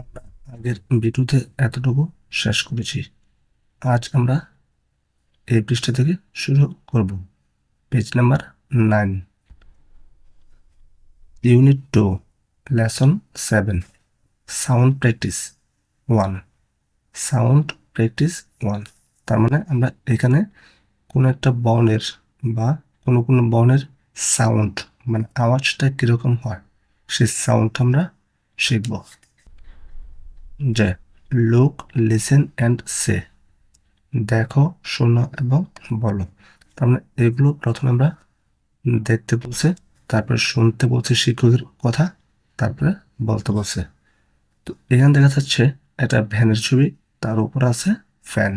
আমরা আগের ভিডিওতে এতটুকু শেষ করেছি। আজ আমরা এই পৃষ্ঠা থেকে শুরু করব। Page number nine. Unit two, lesson seven. Sound practice one. Sound practice one. তার মানে আমরা এখানে কোনো একটা বর্ণের বা কোনো কোনো বর্ণের সাউন্ড মানে আওয়াজটা কীরকম হয়, সেই সাউন্ডটা আমরা শিখব। যে লুক লিসেন অ্যান্ড সে দেখো, শোনো এবং বলো। তার মানে এগুলো প্রথমে আমরা দেখতে বলছে, তারপরে শুনতে বলছে শিক্ষকের কথা, তারপরে বলতে বলছে। তো এখানে দেখা যাচ্ছে একটা ভ্যানের ছবি, তার উপর আছে ফ্যান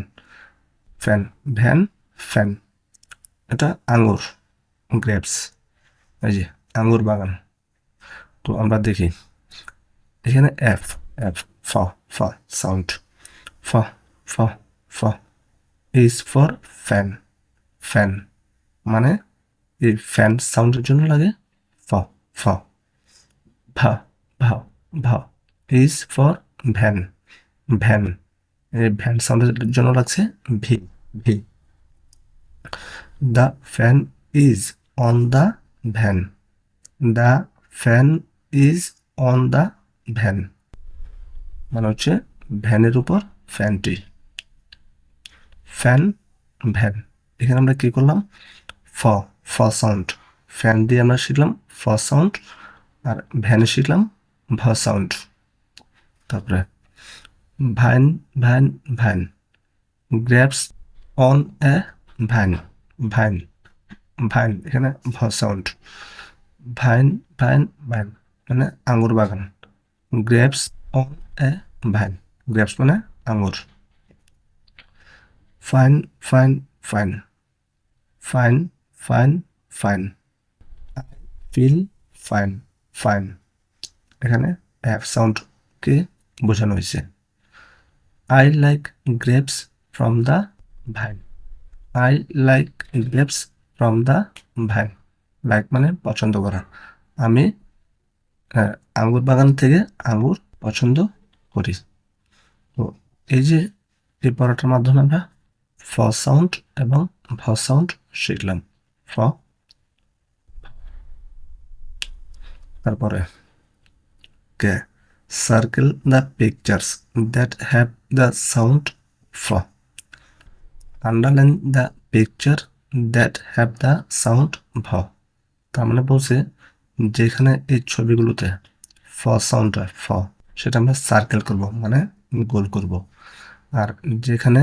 ফ্যান ভ্যান ফ্যান এটা আঙুর গ্রেপস এই যে আঙুর বাগান। তো আমরা দেখি। এখানে এফ এফ ফ ফ সাউন্ড ফ ফ ফ ইজ ফর ফ্যান ফ্যান মানে এই ফ্যান সাউন্ডের জন্য লাগে ফ ফ ভা ভা ভা ইজ ফর ভ্যান ভ্যান এই ভ্যান সাউন্ডের জন্য লাগছে V V the fan is on the van the fan is on the van মানে হচ্ছে ভ্যানের উপর ফ্যানটি। Fan, van. এখানে আমরা কি করলাম? ফ ফ সাউন্ড ফ্যান দিয়ে আমরা শিখলাম ফ সাউন্ড আর ভ্যানে শিখলাম ভ সাউন্ড তারপরে van van van. Grapes on a van van van. এখানে ভ সাউন্ড ভ্যান ভ্যান ভ্যান। মানে আঙুর বাগান। Grapes on a, van grapes মানে আঙুর। Fine fine fine. Fine fine fine. Feel fine fine. এখানে অ্যাপ সাউন্ডকে বোঝানো হয়েছে। I like grapes from the van. I like grapes from the van. Like মানে পছন্দ করা। আমি আঙ্গুর বাগান থেকে আঙ্গুর পছন্দ করি তো এই যে, এই পড়াটার মাধ্যমে আমরা ফ সাউন্ড এবং ভ সাউন্ড শিখলাম। ফ। তারপরে কে। Circle the pictures that have the sound ফ underline the picture that have the sound ভ তার মানে বলছে, যেখানে এই ছবিগুলোতে ফ সাউন্ড ফ সেটা আমরা সার্কেল করব মানে গোল করব। আর যেখানে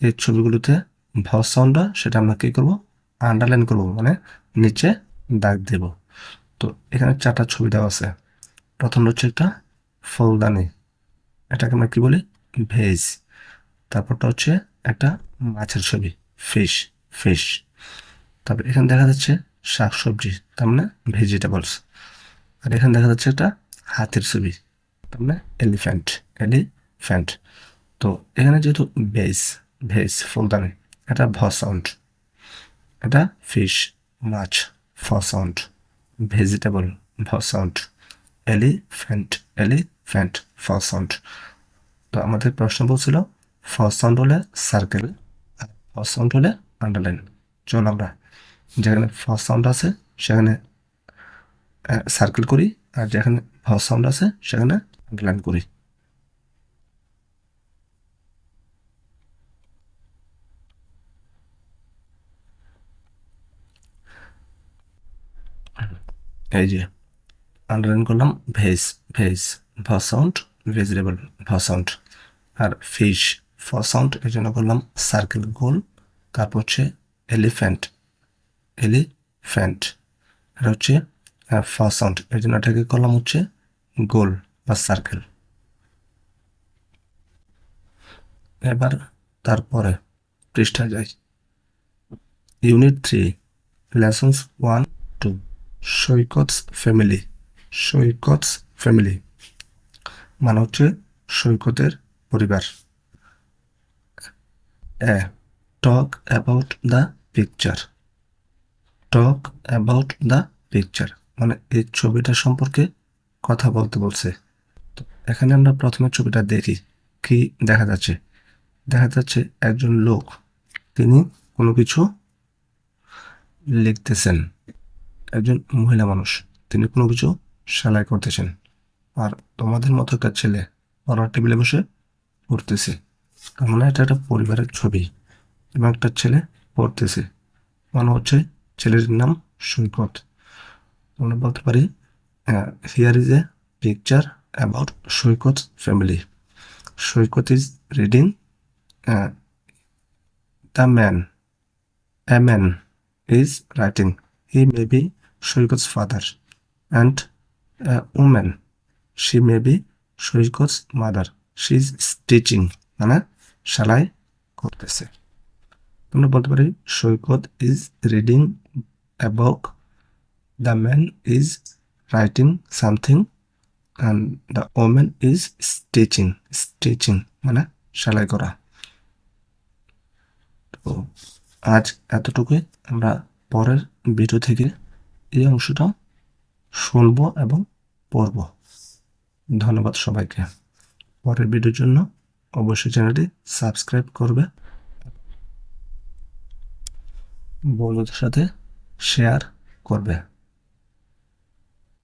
এই ছবিগুলোতে ভ সাউন্ড হয়, সেটা আমরা কী করব? আন্ডারলাইন করব মানে নিচে দাগ দেব। তো এখানে চারটা ছবি দেওয়া আছে। প্রথম হচ্ছে একটা ফুলদানি, এটাকে আমরা কী বলি? ভেজ। তারপরটা হচ্ছে একটা মাছের ছবি ফিশ ফিশ তারপর এখানে দেখা যাচ্ছে শাকসবজি, তার মানে ভেজিটেবলস আর এখানে দেখা যাচ্ছে একটা হাতের ছবি মানে এলিফ্যান্ট এলিফ্যান্ট তো এখানে যেহেতু ভেজ ভেজ ফুলদানি, এটা ভ সাউন্ড এটা ফিশ মাছ ফ সাউন্ড ভেজিটেবল ভ সাউন্ড এলিফ্যান্ট এলিফ্যান্ট ফ সাউন্ড তো আমাদের প্রশ্ন বলছিল ফ সাউন্ড হলে সার্কেল আর ফ সাউন্ড হলে আন্ডারলাইন চল আমরা, যেখানে ফার্স্ট সাউন্ড আছে, সেখানে সার্কেল করি, আর যেখানে ফার্স্ট সাউন্ড আছে, সেখানে আন্ডারলাইন করি। এই যে আন্ডারলাইন করলাম ভেজ ভেজ ভ সাউন্ড ভেজিটেবল ভ সাউন্ড আর ফিশ ফ সাউন্ড এই জন্য করলাম সার্কেল গোল, তারপর হচ্ছে এলিফ্যান্ট এলিফ্যান্ট এটা হচ্ছে ফার্স্ট সাউন্ড এই জন্য এটাকে করলাম হচ্ছে গোল। সার্কেল এবার তারপরে পৃষ্ঠায় যাই। Unit three lessons one two Saikat's family Saikat's family মানে হচ্ছে সৈকতের পরিবার। A talk about the picture talk about the picture মানে এই ছবিটা সম্পর্কে কথা বলতে বলছে। এখানে আমরা প্রথমে ছবিটা দেখি কি দেখা যাচ্ছে। দেখা যাচ্ছে একজন লোক, তিনি কোনো কিছু লিখতেছেন। একজন মহিলা মানুষ, তিনি কোনো কিছু সেলাই করতেছেন। আর তোমাদের মতো একটা ছেলে পড়ার টেবিলে বসে পড়তেছে। তার মানে এটা একটা পরিবারের ছবি এবং একটা ছেলে পড়তেছে। মনে হচ্ছে ছেলের নাম সৈকত। আমরা বলতে পারি here is a picture about Saikat family Saikat is reading the man a man is writing. He may be Shoikot's father. And a woman, she may be Shoikot's mother. She is stitching. মানে সেলাই করতেছে আমরা বলতে পারি Saikat is reading a book. The man is writing the woman is stitching. Stitching মানে সেলাই করা। তো আজ এতটুকুই, আমরা পরের ভিডিও থেকে এই অংশটা শুনব এবং পড়ব। ধন্যবাদ সবাইকে। পরের ভিডিওর জন্য অবশ্যই চ্যানেলটি সাবস্ক্রাইব করবে। বন্ধুদের সাথে শেয়ার করবে।